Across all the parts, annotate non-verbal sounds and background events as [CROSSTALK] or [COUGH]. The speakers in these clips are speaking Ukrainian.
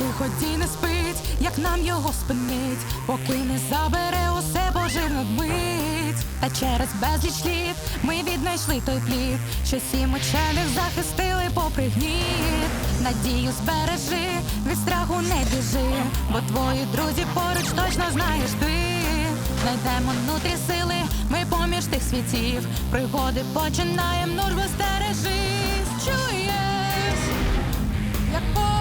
Лиходій не спить, як нам його спинить, поки не забере усе божевно вмить. Та через безліч літ ми віднайшли той плід, що сім учених захистили попри гніт. Надію збережи, від страху не біжи, бо твої друзі поруч точно знаєш ти. Знайдемо внутрі сили, ми поміж тих світів. Пригоди починаєм, нужбо стережись, чуєш, як подолина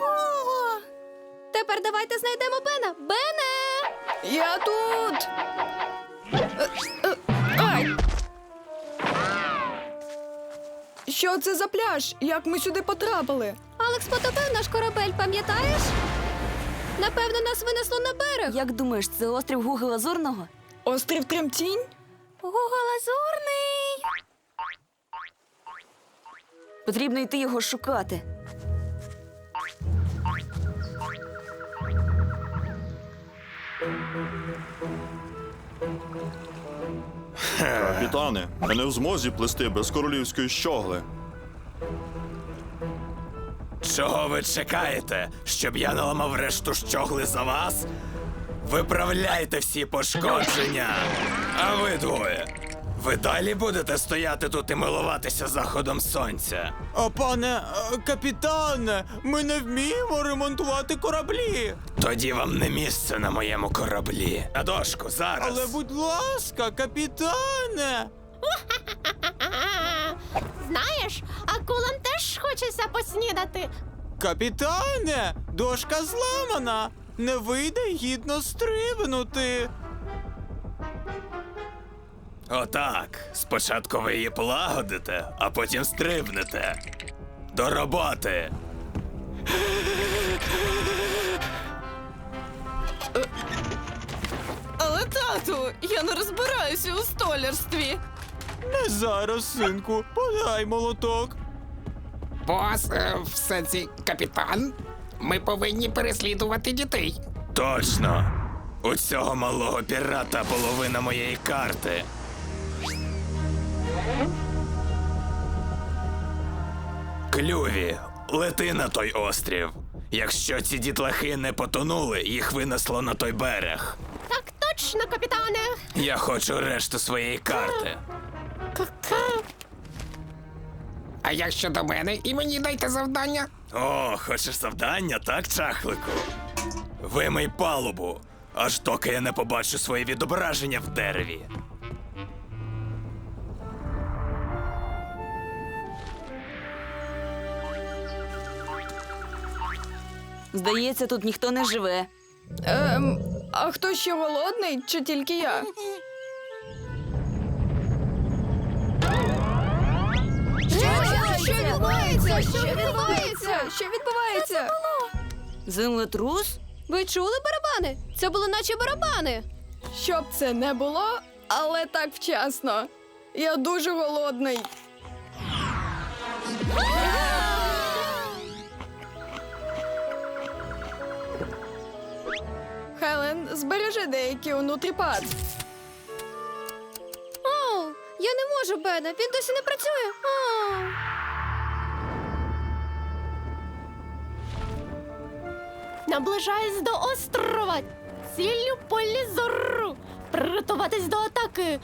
Ого. Тепер давайте знайдемо Бена. Бене! Я тут! Ай! Що це за пляж? Як ми сюди потрапили? Алекс потопив наш корабель, пам'ятаєш? Напевно, нас винесло на берег. Як думаєш, це острів Гуги Лазурного? Острів Тремтінь? Гуго лазурний. Потрібно йти його шукати. Капітане, ми не в змозі плести без королівської щогли. Чого ви чекаєте, щоб я наламав решту щогли за вас? Виправляйте всі пошкодження. А ви двоє. Ви далі будете стояти тут і милуватися заходом сонця. А пане е, капітане, ми не вміємо ремонтувати кораблі. Тоді вам не місце на моєму кораблі. На дошку зараз. Але будь ласка, капітане. [LAUGHS] Знаєш, акулам теж хочеться поснідати. Капітане, дошка зламана. Не вийде гідно стрибнути. Отак. Спочатку ви її полагодите, а потім стрибнете. До роботи. Але тату, я не розбираюся у столярстві. Не зараз, синку, подай молоток. Бос, е, в сенсі капітан, ми повинні переслідувати дітей. Точно. У цього малого пірата половина моєї карти. Клюві, лети на той острів. Якщо ці дітлахи не потонули, їх винесло на той берег. Так точно, капітане. Я хочу решту своєї карти. А як щодо мене, і мені дайте завдання? О, хочеш завдання, так, чахлику? Вимий палубу, аж доки я не побачу своє відображення в дереві. Здається, тут ніхто не живе. Ем, а хто ще голодний, чи тільки я? Що відбувається? Що відбувається? Що відбувається? Землетрус? Ви чули барабани? Це були наче барабани. Щоб це не було, Але так вчасно. Я дуже голодний. Хелен, збережи деякі внутріпад. нутріпад. Оу, я не можу, Бене. Він досі не працює. Оу. Наближаюсь до острова. Ціллю полізору. Приготуватись до атаки.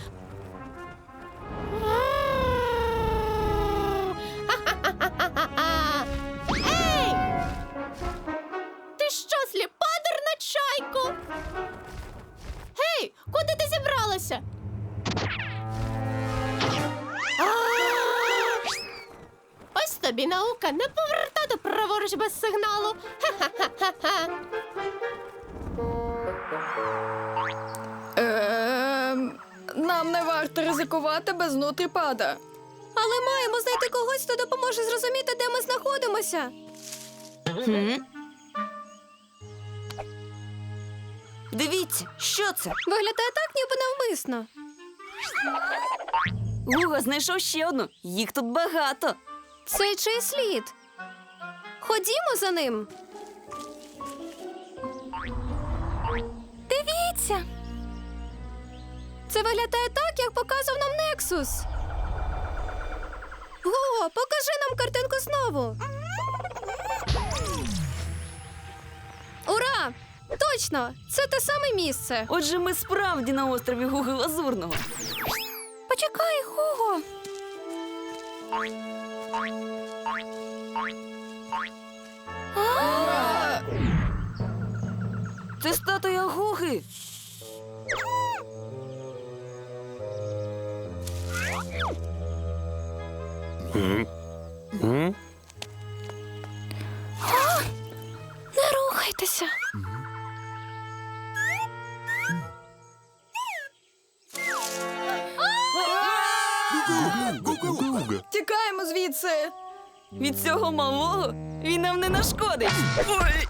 Тобі не повертати праворуч без сигналу. Ха-ха-ха-ха. Ем, нам не варто ризикувати без нутріпада. Але маємо знайти когось, хто допоможе зрозуміти, де ми знаходимося. Дивіться, що це? Виглядає так, ніби навмисно. Гуга знайшов ще одну. Їх тут багато. Це чий слід. Ходімо за ним. Дивіться. Це виглядає так, як показував нам Нексус. Го, покажи нам картинку знову. Ура! Точно! Це те саме місце. Отже, ми справді на острові Гуги Лазурного. Почекай, Хуго. Це статуя Гуги. Не рухайтеся. Від цього малого він нам не нашкодить. Ой!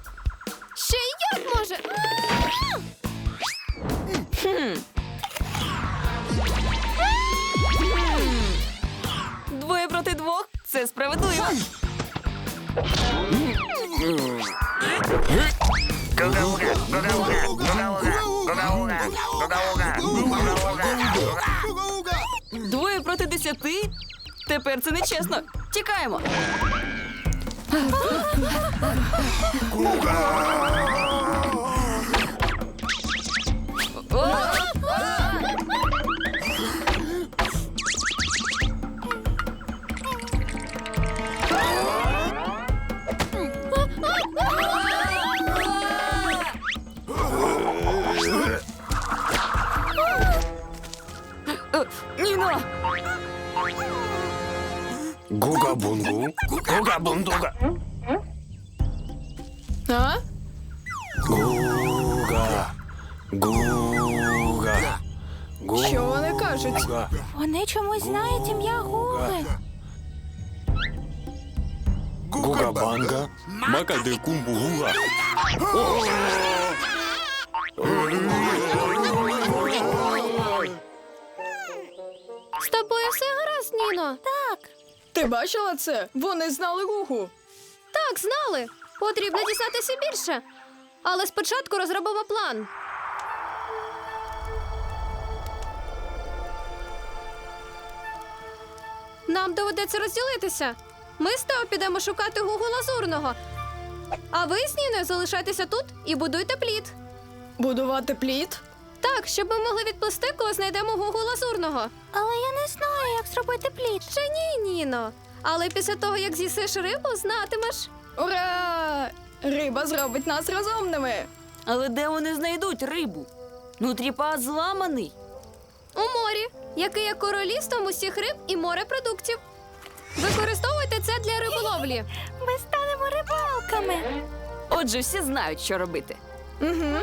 Ще й як може? Двоє проти двох це справедливо. Двоє проти десяти. Тепер це нечесно. Тікаємо. Ніно! Гуга бунгу. Гуга бундуга. А? Гуга. Гуга. Гуга. Що вони кажуть? Вони чомусь знають ім'я Гуги. Гуга банга. Макаде кумбу гуга. З тобою все гаразд, Ніно? Так. Ти бачила це? Вони знали Гугу. Так, знали. Потрібно дізнатися більше. Але спочатку розробимо план. Нам доведеться розділитися. Ми з Тео підемо шукати Гугу Лазурного. А ви з Ніною залишайтеся тут і будуйте плід. Будувати плід? Так, щоб ми могли відплисти, коли знайдемо Гугу Лазурного. Але я не знаю, як зробити плід. Ще ні, Ніно. Але після того, як з'їсиш рибу, знатимеш. Ура! Риба зробить нас розумними. Але де вони знайдуть рибу? Нутріпад зламаний. У морі, яке є королівством усіх риб і морепродуктів. Використовуйте це для риболовлі. [LAUGHS] Ми станемо рибалками. Отже, всі знають, що робити. Угу.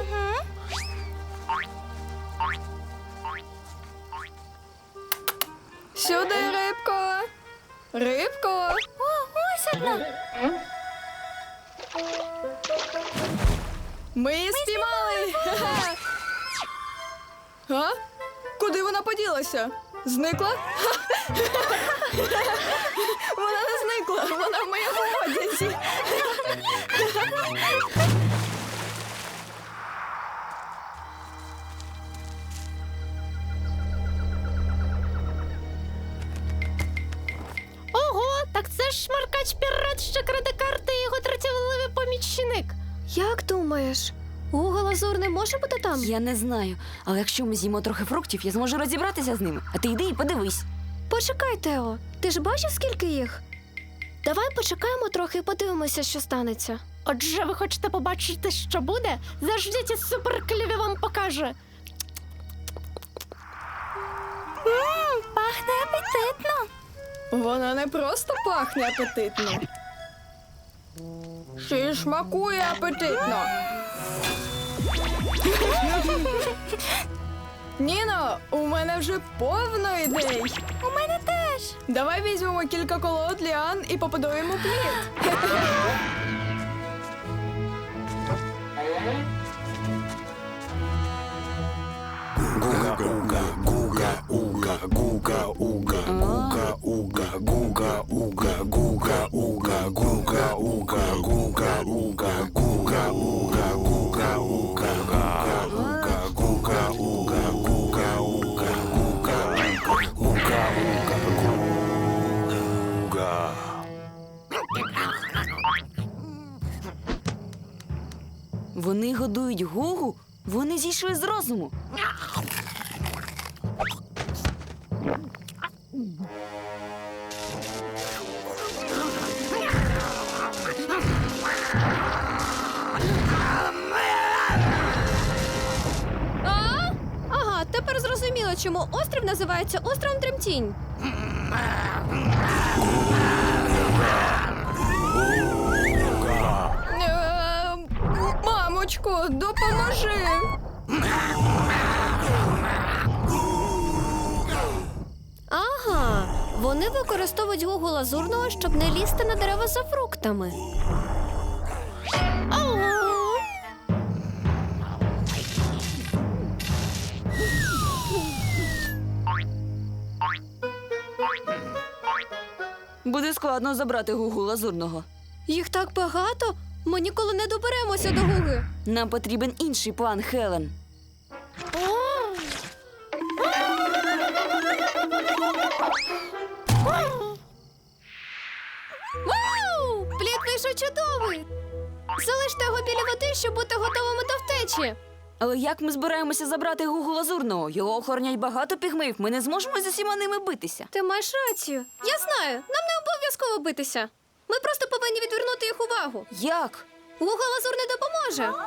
Сюди, рибко. Рибко. О, ось одна. Ми її спіймали. Ха-ха. А? Куди вона поділася? Зникла? Вона не зникла, вона в моєму одязі. Шмаркач пірат, що краде карти і його тратівливий помічник. Як думаєш, Гуга Лазурний може бути там? Я не знаю, але якщо ми з'їмо трохи фруктів, я зможу розібратися з ними. А ти йди і подивись. Почекай, Тео. Ти ж бачиш, скільки їх? Давай почекаємо трохи і подивимося, що станеться. Отже, ви хочете побачити, що буде? Заждіть і суперклюві вам покаже. Пахне апетитно. Вона не просто пахне апетитно. Ще й шмакує апетитно. Ніно, у мене вже повно ідей. У мене теж. Давай візьмемо кілька колод ліан і попадуємо плід. Вони годують гугу, вони зійшли з розуму. Ага, тепер зрозуміло, чому острів називається островом Тремтінь. Мамочко, допоможи. Ага, вони використовують гугу лазурного, щоб не лізти на дерева за фруктами. Буде складно забрати гугу лазурного. Їх так багато, ми ніколи не доберемося до гуги. Нам потрібен інший план, Хелен. Вау! Плід вийшов чудовий! Залиште його біля води, щоб бути готовими до втечі. Але як ми збираємося забрати гугу лазурного? Його охоронять багато пігмеїв. Ми не зможемо з усіма ними битися. Ти маєш рацію. Я знаю, нам не обов'язково битися. Ми просто повинні відвернути їх увагу. Як? Луга лазур не допоможе.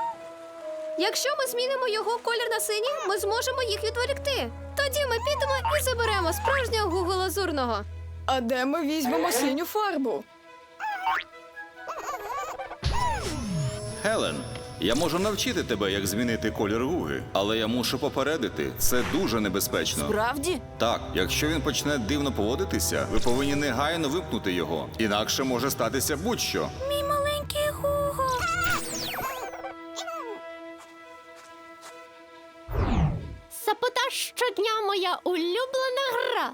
Якщо ми змінимо його колір на синій, ми зможемо їх відволікти. Тоді ми підемо і заберемо справжнього гугу лазурного. А де ми візьмемо синю фарбу? Хелен, я можу навчити тебе, як змінити колір гуги, але я мушу попередити, це дуже небезпечно. Справді? Так, якщо він почне дивно поводитися, ви повинні негайно вимкнути його. Інакше може статися будь-що. Мій маленький гуго. Сапота щодня моя улюблена гра.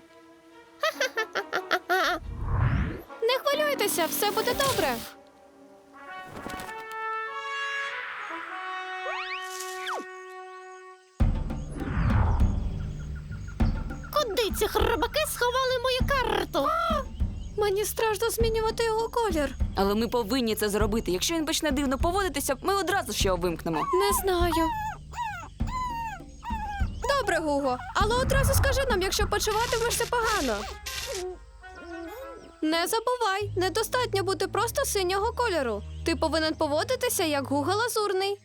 Не хвилюйтеся, все буде добре. Ці хробаки сховали мою карту? Мені страшно змінювати його колір. Але ми повинні це зробити. Якщо він почне дивно поводитися, ми одразу ж його вимкнемо. Не знаю. Добре, Гуго, але одразу скажи нам, якщо почуватимешся погано. Не забувай, недостатньо бути просто синього кольору. Ти повинен поводитися як Гуга лазурний.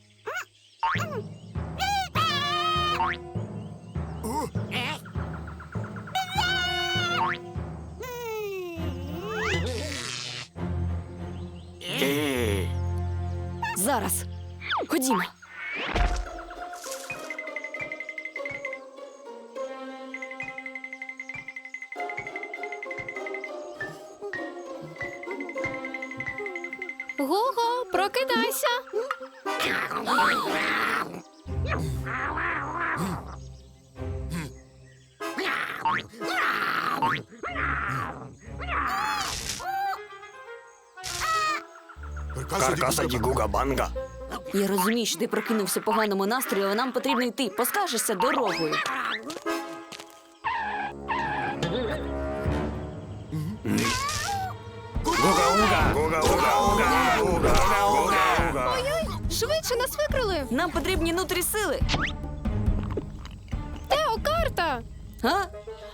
Зараз. Ходімо. Гого, прокидайся. Каркаса Дігуга Банга. Я розумію, що ти прокинувся в поганому настрої, але нам потрібно йти. Поскажешся дорогою. Швидше нас викрили! Нам потрібні нутрі сили. Тео, карта! А?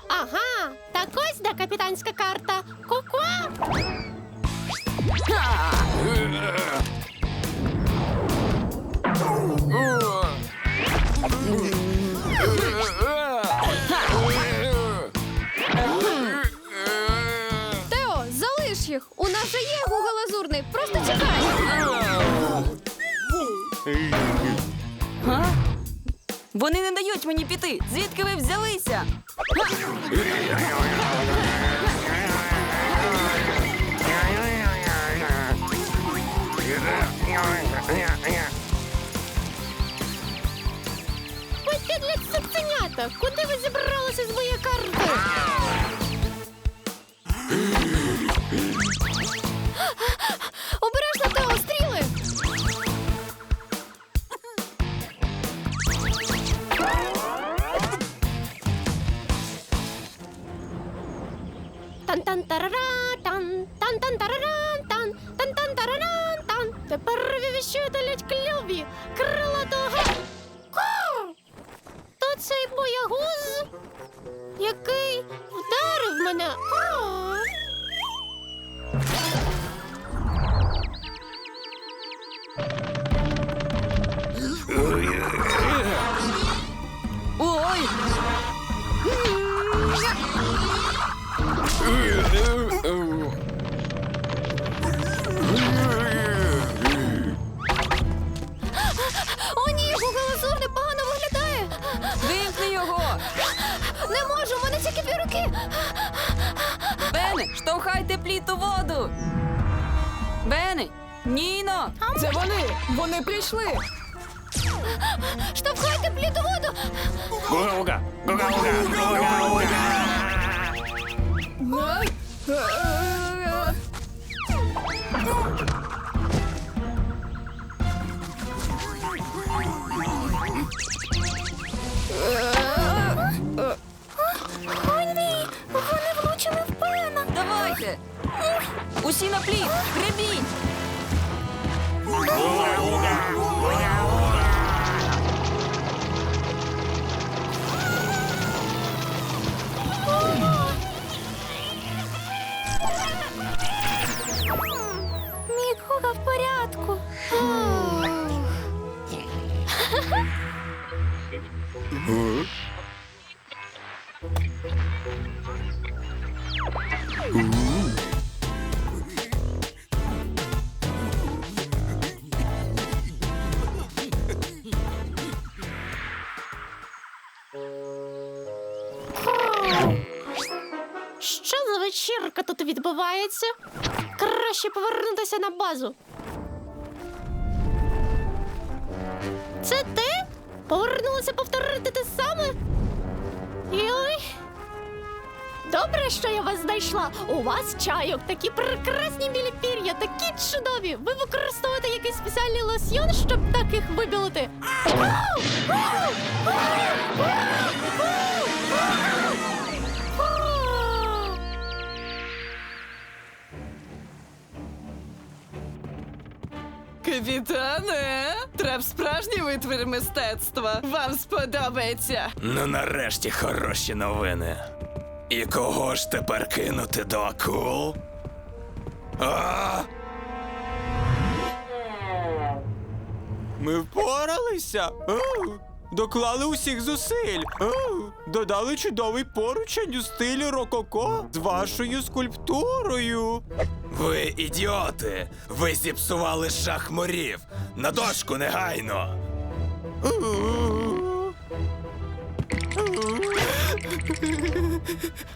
Ага, так ось де капітанська карта. Ку-ку! Тео, залиш їх! У нас же є Google Лазурний, просто чекай! Вони не дають мені піти. Звідки ви взялися? Цуценята! Куди ви зібралися з моєї карти? Цей боягуз, який вдарив мене. Руки! Бене, штовхайте пліт у воду! Бене! Ніно! Це вони! Вони прийшли! Штовхайте плід у воду! Гуга-уга! Гуга-уга! О, Усі на пліт! Гребіть! Мій Гуга в порядку. Що Відбувається? Краще повернутися на базу. Це ти? Повернулася повторити те саме? Йой. Добре, що я вас знайшла. У вас чайок, такі прекрасні білі пір'я, такі чудові. Ви використовуєте якийсь спеціальний лосьйон, щоб так їх вибілити. Капітане, трап справжній витвір мистецтва. Вам сподобається. Ну нарешті хороші новини. І кого ж тепер кинути до акул? А! Ми впоралися. Доклали усіх зусиль. Додали чудовий поручень у стилі рококо з вашою скульптурою. Ви ідіоти! Ви зіпсували шах морів! На дошку негайно!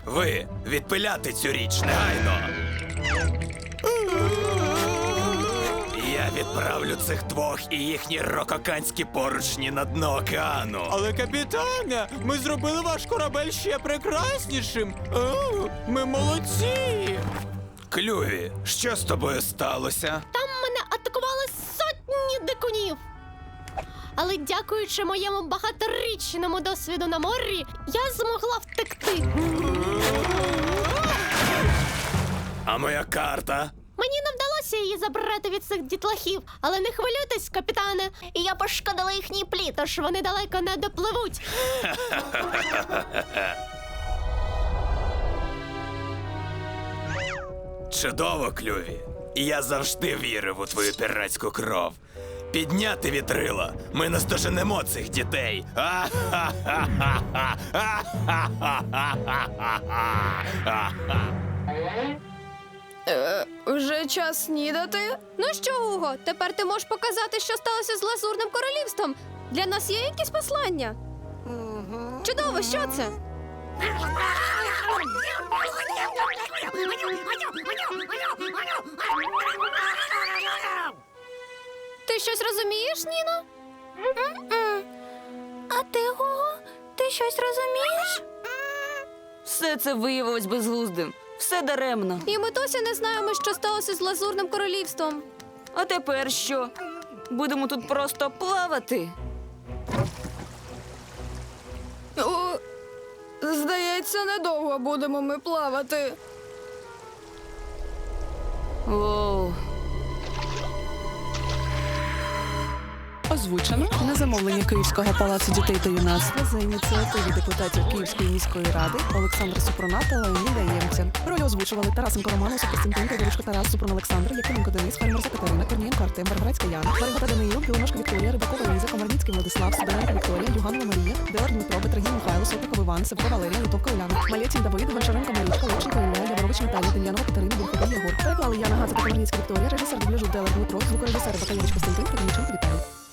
Ви відпиляти цю річ негайно! Я відправлю цих двох і їхні рококанські поручні на дно океану. Але капітане, ми зробили ваш корабель ще прекраснішим. Оу, ми молодці. Клюві, що з тобою сталося? Там мене атакував дикунів. Але дякуючи моєму багаторічному досвіду на морі, я змогла втекти. А моя карта? Мені не вдалося її забрати від цих дітлахів, але не хвилюйтесь, капітане. І я пошкодила їхній плід, тож вони далеко не допливуть. [LAUGHS] Чудово, клюві. І я завжди вірив у твою піратську кров. Підняти вітрила. Ми наздоженемо цих дітей. Е, вже час снідати? Ну що, Уго, тепер ти можеш показати, що сталося з лазурним королівством. Для нас є якісь послання? Чудово, що це? Ти щось розумієш, Ніно? А ти, Гого, ти щось розумієш? Все це виявилось безглуздим. Все даремно. І ми досі не знаємо, що сталося з лазурним королівством. А тепер що? Будемо тут просто плавати. О, здається, недовго будемо ми плавати. Оу. Озвучено на замовлення Київського палацу дітей та юнацтва за ініціативи депутатів Київської міської ради Олександра Супруна та Леоніда Ємця. Ролі озвучували Тарасенко Роман, Костянтин, Кривичко Тарас, Супрун Олександр, Якименко Денис, Фермерська Катерина, Корнієнко Артем, Барбарецька Яна, Варгота Даниїл, Білоножка Вікторія, Рибакова Ліза, Комарніцький Владислав, Сидоренко Вікторія, Юганова Марія, Деор Дмитро, Петрогін Михайло, Сотников Іван, Севко Валерія, Литовка Уляна, Малєцін Давид, Гончаренко Марічка, Левченко Ілля, Яворович Наталія, Дем'янова Катерина, Бурковий Єгор. Переклали Яна Газа, Комарніцька Вікторія, режисер дубляжу Делер Дмитро, звукорежисер Бакалєвич Костянтин, Кривіченко Віталій.